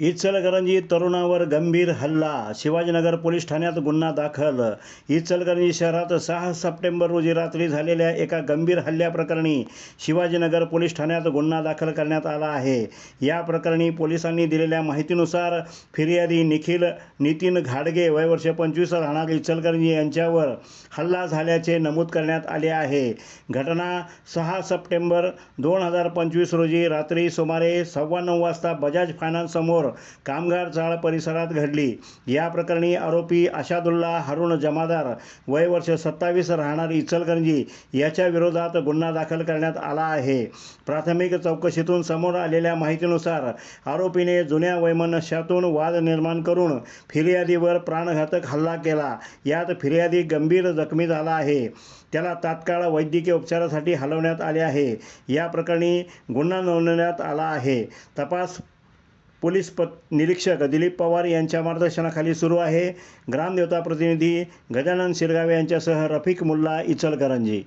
इचलकरंजी तरुणावर गंभीर हल्ला शिवाजीनगर पोलीस ठाण्यात गुन्हा दाखल. इचलकरंजी शहरात सहा सप्टेंबर रोजी रात्री झालेल्या एका गंभीर हल्ल्याप्रकरणी शिवाजीनगर पोलीस ठाण्यात गुन्हा दाखल करण्यात आला आहे. या प्रकरणी पोलिसांनी दिलेल्या माहितीनुसार फिर्यादी निखिल नितीन घाडगे वय वर्ष पंचवीस राहणार इचलकरंजी यांच्यावर हल्ला झाल्याचे नमूद करण्यात आले आहे. घटना सहा सप्टेंबर दोन हजार पंचवीस रोजी रात्री सुमारे सव्वा नऊ वाजता बजाज फायनान्स समोर कामगार चाळ परिसरात घडली. या प्रकरणी आरोपी अशादुल्ला हरुण जमादार वय वर्ष सत्तावीस राहणार इचलकरंजी याच्या विरोधात गुन्हा दाखल करण्यात आला आहे. प्राथमिक चौकशीतून समोर आलेल्या माहितीनुसार आरोपीने जुन्या वैमनस्यातून वाद निर्माण करून फिर्यादीवर प्राणघातक हल्ला केला. यात फिर्यादी गंभीर जखमी झाला आहे. त्याला तात्काळ वैद्यकीय उपचारासाठी हलवण्यात आले आहे. या प्रकरणी गुन्हा नोंदवण्यात आला आहे. तपास पोलीस प निरीक्षक दिलीप पवार यांच्या मार्गदर्शनाखाली सुरू आहे. ग्रामदेवता प्रतिनिधी गजानन शिरगावे यांच्यासह रफिक मुल्ला इचलकरंजी.